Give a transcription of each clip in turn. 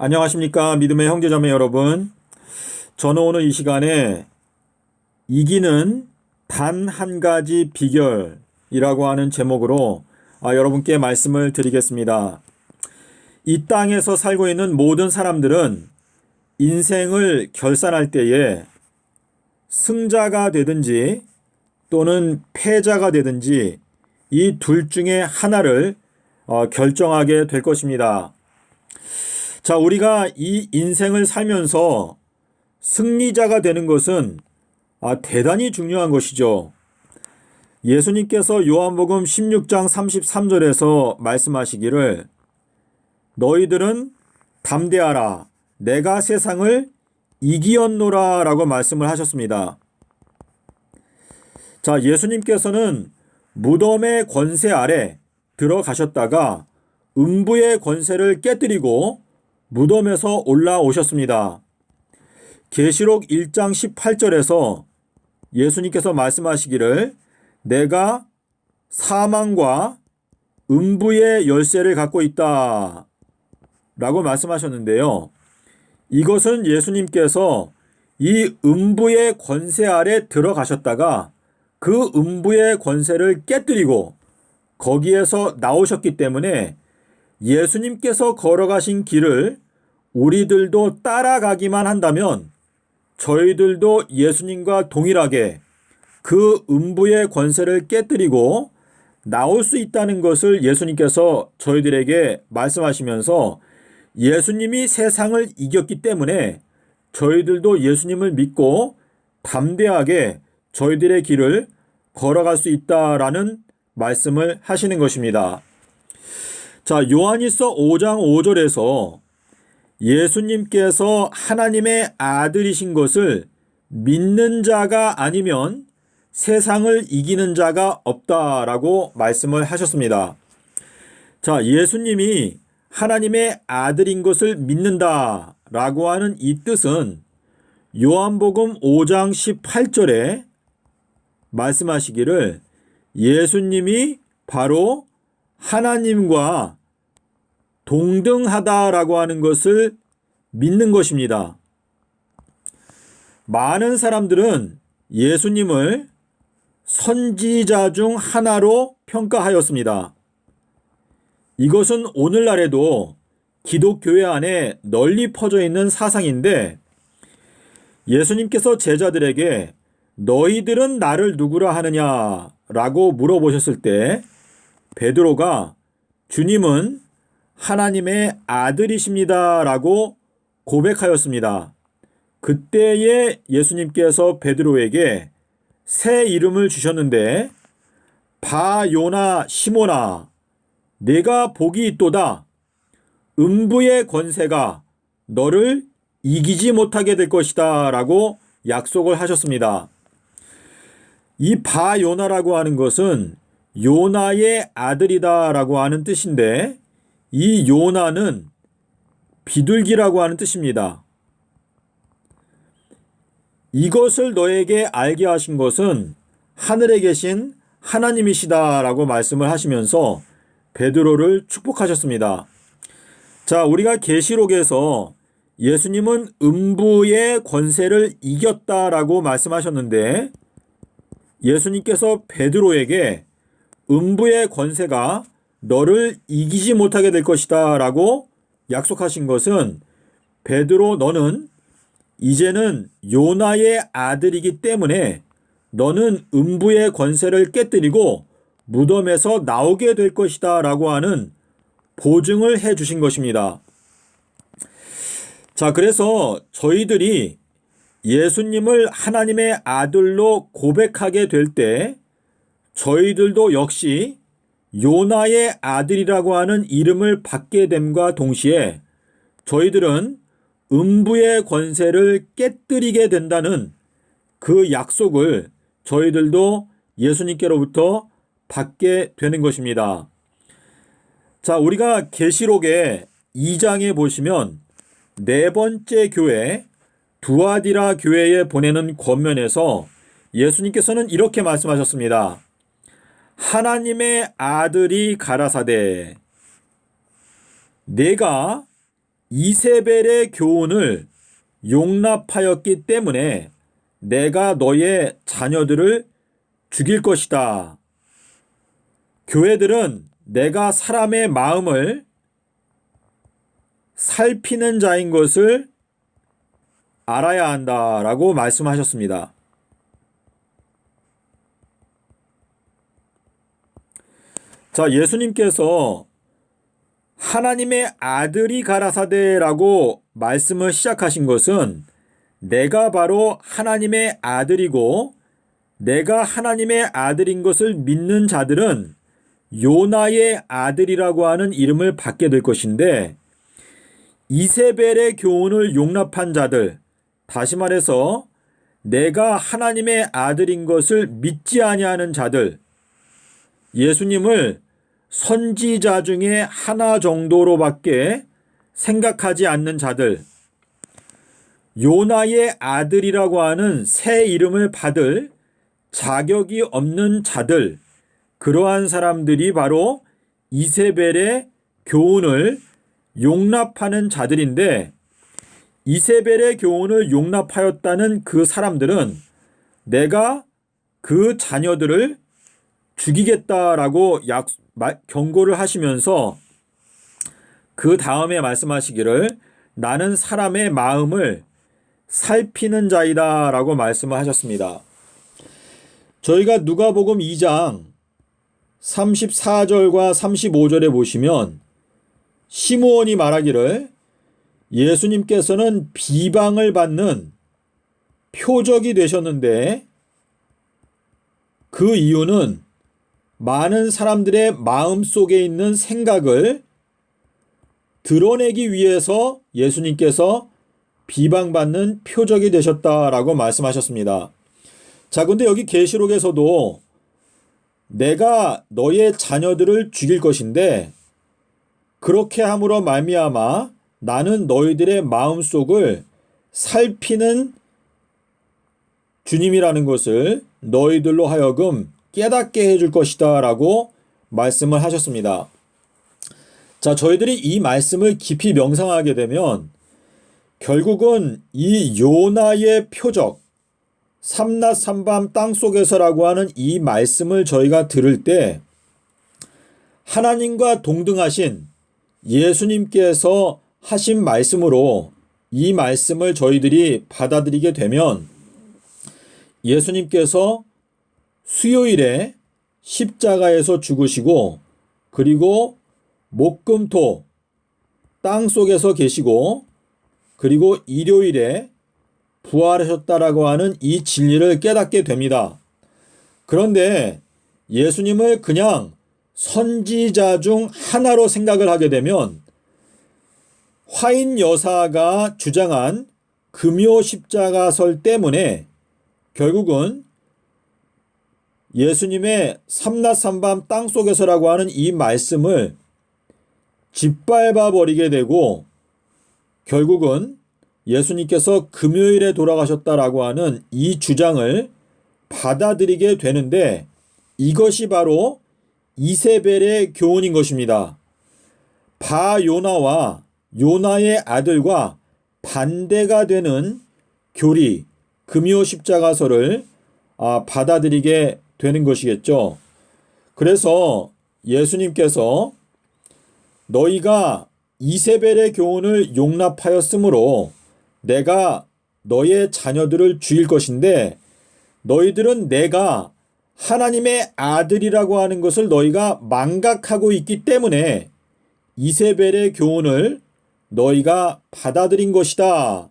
안녕하십니까. 믿음의 형제자매 여러분. 저는 오늘 이 시간에 이기는 단 한 가지 비결이라고 하는 제목으로 아, 여러분께 말씀을 드리겠습니다. 이 땅에서 살고 있는 모든 사람들은 인생을 결산할 때에 승자가 되든지 또는 패자가 되든지 이 둘 중에 하나를 어, 결정하게 될 것입니다. 자, 우리가 이 인생을 살면서 승리자가 되는 것은 아, 대단히 중요한 것이죠. 예수님께서 요한복음 16장 33절에서 말씀하시기를 너희들은 담대하라. 내가 세상을 이기었노라 라고 말씀을 하셨습니다. 자, 예수님께서는 무덤의 권세 아래 들어가셨다가 음부의 권세를 깨뜨리고 무덤에서 올라오셨습니다. 계시록 1장 18절에서 예수님께서 말씀하시기를 내가 사망과 음부의 열쇠를 갖고 있다. 라고 말씀하셨는데요. 이것은 예수님께서 이 음부의 권세 아래 들어가셨다가 그 음부의 권세를 깨뜨리고 거기에서 나오셨기 때문에 예수님께서 걸어가신 길을 우리들도 따라가기만 한다면 저희들도 예수님과 동일하게 그 음부의 권세를 깨뜨리고 나올 수 있다는 것을 예수님께서 저희들에게 말씀하시면서 예수님이 세상을 이겼기 때문에 저희들도 예수님을 믿고 담대하게 저희들의 길을 걸어갈 수 있다라는 말씀을 하시는 것입니다. 자, 요한일서 5장 5절에서 예수님께서 하나님의 아들이신 것을 믿는 자가 아니면 세상을 이기는 자가 없다라고 말씀을 하셨습니다. 자, 예수님이 하나님의 아들인 것을 믿는다 라고 하는 이 뜻은 요한복음 5장 18절에 말씀하시기를 예수님이 바로 하나님과 동등하다라고 하는 것을 믿는 것입니다. 많은 사람들은 예수님을 선지자 중 하나로 평가하였습니다. 이것은 오늘날에도 기독교회 안에 널리 퍼져 있는 사상인데 예수님께서 제자들에게 너희들은 나를 누구라 하느냐라고 물어보셨을 때 베드로가 주님은 하나님의 아들이십니다 라고 고백하였습니다. 그때에 예수님께서 베드로에게 새 이름을 주셨는데 바요나 시모나 내가 복이 있도다 음부의 권세가 너를 이기지 못하게 될 것이다 라고 약속을 하셨습니다. 이 바요나라고 하는 것은 요나의 아들이다 라고 하는 뜻인데 이 요나는 비둘기라고 하는 뜻입니다. 이것을 너에게 알게 하신 것은 하늘에 계신 하나님이시다라고 말씀을 하시면서 베드로를 축복하셨습니다. 자, 우리가 계시록에서 예수님은 음부의 권세를 이겼다라고 말씀하셨는데 예수님께서 베드로에게 음부의 권세가 너를 이기지 못하게 될 것이다 라고 약속하신 것은 베드로 너는 이제는 요나의 아들이기 때문에 너는 음부의 권세를 깨뜨리고 무덤에서 나오게 될 것이다 라고 하는 보증을 해 주신 것입니다. 자, 그래서 저희들이 예수님을 하나님의 아들로 고백하게 될 때 저희들도 역시 요나의 아들이라고 하는 이름을 받게 됨과 동시에 저희들은 음부의 권세를 깨뜨리게 된다는 그 약속을 저희들도 예수님께로부터 받게 되는 것입니다. 자, 우리가 계시록의 2장에 보시면 네 번째 교회 두아디라 교회에 보내는 권면에서 예수님께서는 이렇게 말씀하셨습니다. 하나님의 아들이 가라사대 내가 이세벨의 교훈을 용납하였기 때문에 내가 너의 자녀들을 죽일 것이다. 교회들은 내가 사람의 마음을 살피는 자인 것을 알아야 한다라고 말씀하셨습니다. 자, 예수님께서 하나님의 아들이 가라사대라고 말씀을 시작하신 것은 내가 바로 하나님의 아들이고 내가 하나님의 아들인 것을 믿는 자들은 요나의 아들이라고 하는 이름을 받게 될 것인데 이세벨의 교훈을 용납한 자들 다시 말해서 내가 하나님의 아들인 것을 믿지 아니하는 자들 예수님을 선지자 중에 하나 정도로밖에 생각하지 않는 자들, 요나의 아들이라고 하는 새 이름을 받을 자격이 없는 자들, 그러한 사람들이 바로 이세벨의 교훈을 용납하는 자들인데, 이세벨의 교훈을 용납하였다는 그 사람들은 내가 그 자녀들을 죽이겠다라고 약, 경고를 하시면서 그 다음에 말씀하시기를 나는 사람의 마음을 살피는 자이다 라고 말씀을 하셨습니다. 저희가 누가복음 2장 34절과 35절에 보시면 시므온이 말하기를 예수님께서는 비방을 받는 표적이 되셨는데 그 이유는 많은 사람들의 마음 속에 있는 생각을 드러내기 위해서 예수님께서 비방받는 표적이 되셨다라고 말씀하셨습니다. 자, 근데 여기 계시록에서도 내가 너의 자녀들을 죽일 것인데 그렇게 함으로 말미암아 나는 너희들의 마음속을 살피는 주님이라는 것을 너희들로 하여금 깨닫게 해줄 것이다 라고 말씀을 하셨습니다. 자, 저희들이 이 말씀을 깊이 명상하게 되면 결국은 이 요나의 표적, 삼낮 삼밤 땅 속에서라고 하는 이 말씀을 저희가 들을 때 하나님과 동등하신 예수님께서 하신 말씀으로 이 말씀을 저희들이 받아들이게 되면 예수님께서 수요일에 십자가에서 죽으시고 그리고 목금토 땅 속에서 계시고 그리고 일요일에 부활하셨다라고 하는 이 진리를 깨닫게 됩니다. 그런데 예수님을 그냥 선지자 중 하나로 생각을 하게 되면 화인 여사가 주장한 금요 십자가설 때문에 결국은 예수님의 삼낮 삼밤 땅 속에서라고 하는 이 말씀을 짓밟아 버리게 되고 결국은 예수님께서 금요일에 돌아가셨다라고 하는 이 주장을 받아들이게 되는데 이것이 바로 이세벨의 교훈인 것입니다. 바 요나와 요나의 아들과 반대가 되는 교리 금요 십자가서를 아, 받아들이게 되는 것이겠죠. 그래서 예수님께서 너희가 이세벨의 교훈을 용납하였으므로 내가 너의 자녀들을 죽일 것인데 너희들은 내가 하나님의 아들이라고 하는 것을 너희가 망각하고 있기 때문에 이세벨의 교훈을 너희가 받아들인 것이다.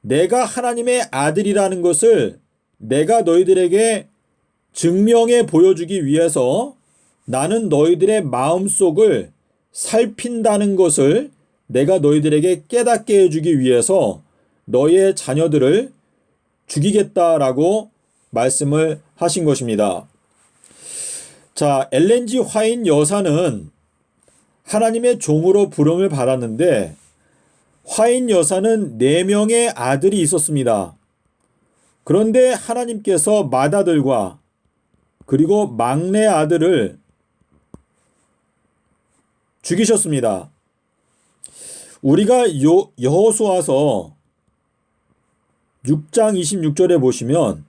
내가 하나님의 아들이라는 것을 내가 너희들에게 증명해 보여주기 위해서 나는 너희들의 마음속을 살핀다는 것을 내가 너희들에게 깨닫게 해주기 위해서 너희의 자녀들을 죽이겠다라고 말씀을 하신 것입니다. 자, 엘렌지 화인 여사는 하나님의 종으로 부름을 받았는데 화인 여사는 네 명의 아들이 있었습니다. 그런데 하나님께서 맏아들과 그리고 막내 아들을 죽이셨습니다. 우리가 요 여호수아서 6장 26절에 보시면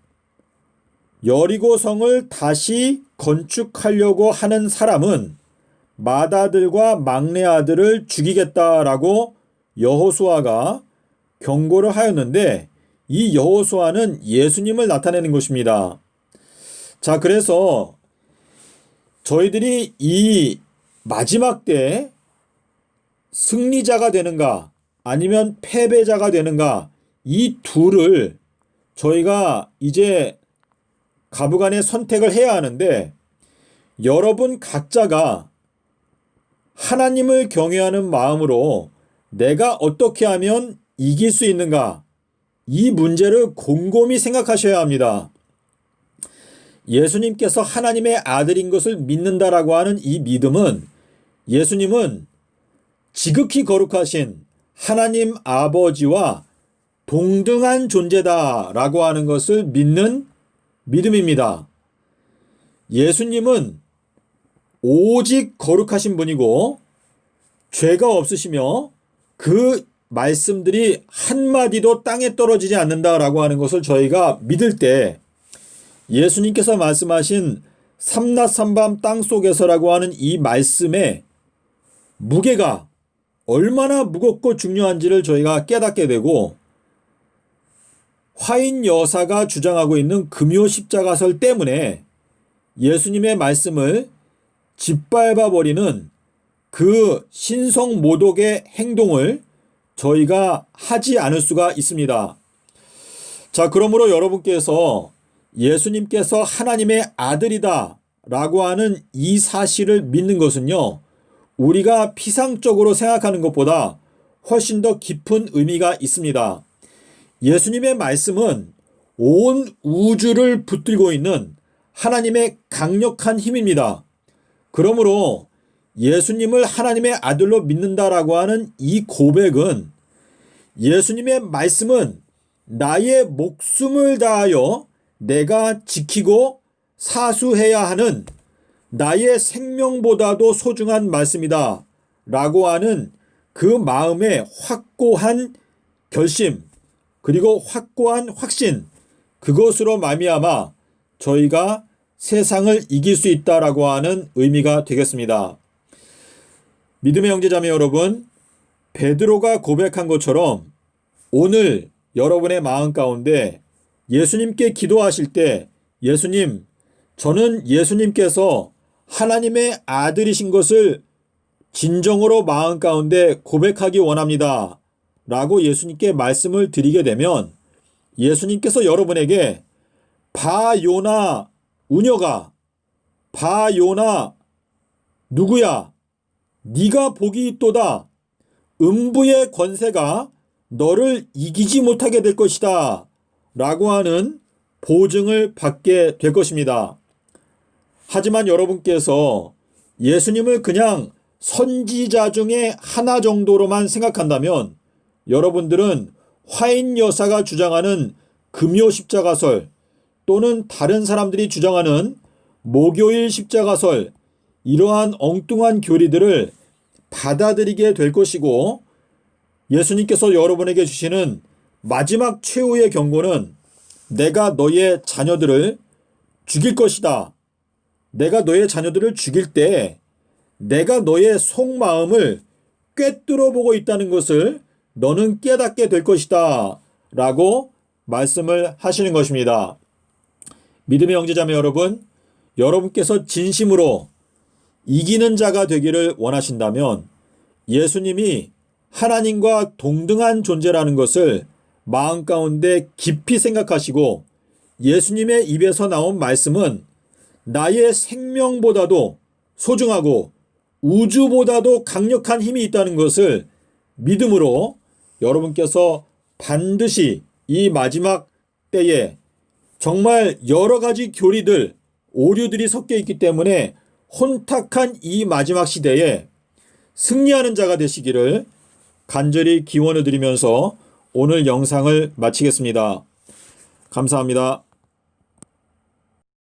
여리고 성을 다시 건축하려고 하는 사람은 맏아들과 막내 아들을 죽이겠다라고 여호수아가 경고를 하였는데 이 여호수아는 예수님을 나타내는 것입니다. 자, 그래서 저희들이 이 마지막 때 승리자가 되는가 아니면 패배자가 되는가 이 둘을 저희가 이제 가부간의 선택을 해야 하는데 여러분 각자가 하나님을 경외하는 마음으로 내가 어떻게 하면 이길 수 있는가 이 문제를 곰곰이 생각하셔야 합니다. 예수님께서 하나님의 아들인 것을 믿는다라고 하는 이 믿음은 예수님은 지극히 거룩하신 하나님 아버지와 동등한 존재다라고 하는 것을 믿는 믿음입니다. 예수님은 오직 거룩하신 분이고 죄가 없으시며 그 말씀들이 한마디도 땅에 떨어지지 않는다라고 하는 것을 저희가 믿을 때 예수님께서 말씀하신 삼낮 삼밤 땅 속에서라고 하는 이 말씀의 무게가 얼마나 무겁고 중요한지를 저희가 깨닫게 되고 화인 여사가 주장하고 있는 금요 십자가설 때문에 예수님의 말씀을 짓밟아 버리는 그 신성 모독의 행동을 저희가 하지 않을 수가 있습니다. 자, 그러므로 여러분께서 예수님께서 하나님의 아들이다 라고 하는 이 사실을 믿는 것은요, 우리가 피상적으로 생각하는 것보다 훨씬 더 깊은 의미가 있습니다. 예수님의 말씀은 온 우주를 붙들고 있는 하나님의 강력한 힘입니다. 그러므로 예수님을 하나님의 아들로 믿는다라고 하는 이 고백은 예수님의 말씀은 나의 목숨을 다하여 내가 지키고 사수해야 하는 나의 생명보다도 소중한 말씀이다. 라고 하는 그 마음의 확고한 결심, 그리고 확고한 확신, 그것으로 말미암아 저희가 세상을 이길 수 있다라고 하는 의미가 되겠습니다. 믿음의 형제자매 여러분, 베드로가 고백한 것처럼 오늘 여러분의 마음 가운데 예수님께 기도하실 때 예수님, 저는 예수님께서 하나님의 아들이신 것을 진정으로 마음 가운데 고백하기 원합니다. 라고 예수님께 말씀을 드리게 되면 예수님께서 여러분에게 바요나 우녀가 바요나 누구야 네가 복이 있도다 음부의 권세가 너를 이기지 못하게 될 것이다 라고 하는 보증을 받게 될 것입니다. 하지만 여러분께서 예수님을 그냥 선지자 중에 하나 정도로만 생각한다면 여러분들은 화인 여사가 주장하는 금요 십자가설 또는 다른 사람들이 주장하는 목요일 십자가설 이러한 엉뚱한 교리들을 받아들이게 될 것이고 예수님께서 여러분에게 주시는 마지막 최후의 경고는 내가 너의 자녀들을 죽일 것이다. 내가 너의 자녀들을 죽일 때 내가 너의 속마음을 꿰뚫어 보고 있다는 것을 너는 깨닫게 될 것이다. 라고 말씀을 하시는 것입니다. 믿음의 형제자매 여러분, 여러분께서 진심으로 이기는 자가 되기를 원하신다면 예수님이 하나님과 동등한 존재라는 것을 마음 가운데 깊이 생각하시고 예수님의 입에서 나온 말씀은 나의 생명보다도 소중하고 우주보다도 강력한 힘이 있다는 것을 믿음으로 여러분께서 반드시 이 마지막 때에 정말 여러 가지 교리들, 오류들이 섞여 있기 때문에 혼탁한 이 마지막 시대에 승리하는 자가 되시기를 간절히 기원을 드리면서 오늘 영상을 마치겠습니다. 감사합니다.